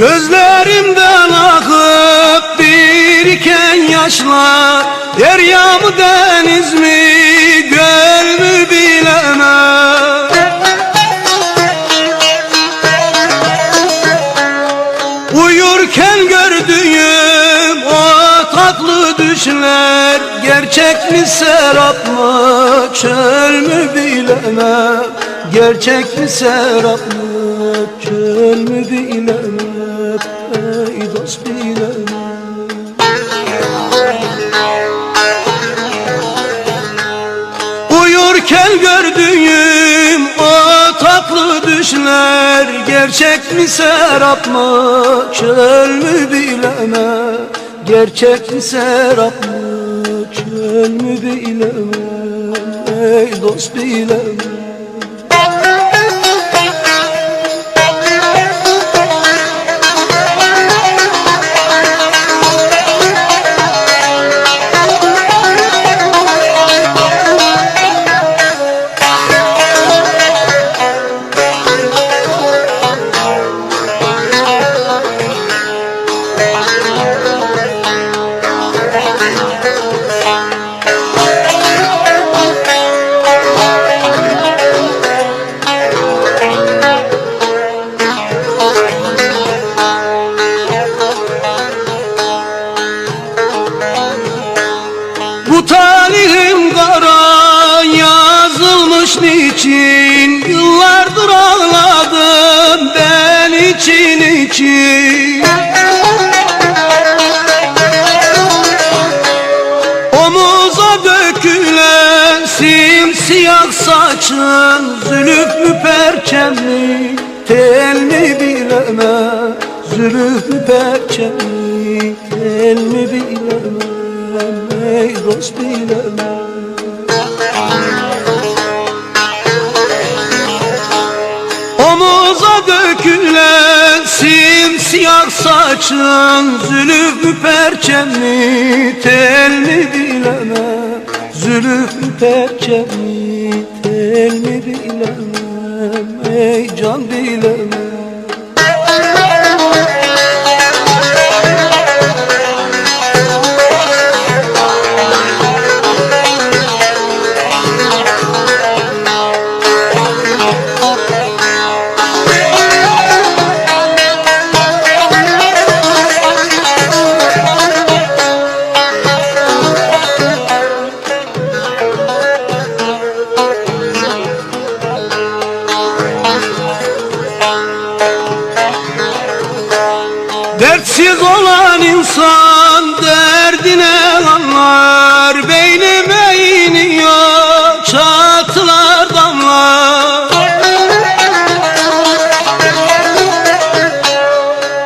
Gözlerimden akıp biriken yaşlar Derya mı deniz mi göl mü bilemem. Uyurken gördüğüm o tatlı düşler Gerçek mi serap mı çöl mü bilemem. Gerçek mi serap mı çöl mü bilemem Ey dost bilemem Uyurken gördüğüm o tatlı düşler Gerçek mi serap mı çöl mü bilemem Gerçek mi serap mı çöl mü bilemem Ey dost bilemem niçin Yıllardır ağladım ben için için. Omuza dökülen simsiyah saçın Zülüf mü mi tel mi bilemem Zülüf mü mi tel mi bilemem Ey dost bilemem Omuza dökülen simsiyah saçın Zülüf mü perçem mi tel mi bilemem Zülüf mü perçem mi tel mi bilemem Ey can bilemem Dertsiz olan insan derdine anlar Beynime iniyor çatılar damlar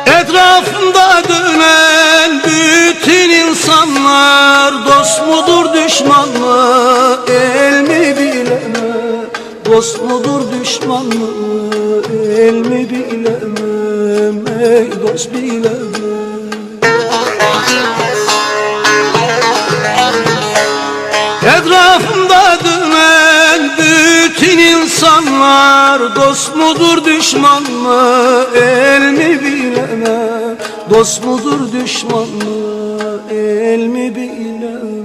Etrafında dönen bütün insanlar Dost mudur düşman mı el mi bilemem? Dost mudur düşman mı el mi bilemem? Ey dost bilemem Etrafımda dönen bütün insanlar Dost mudur düşman mı? El mi bilemem Dost mudur düşman mı? El mi bilemem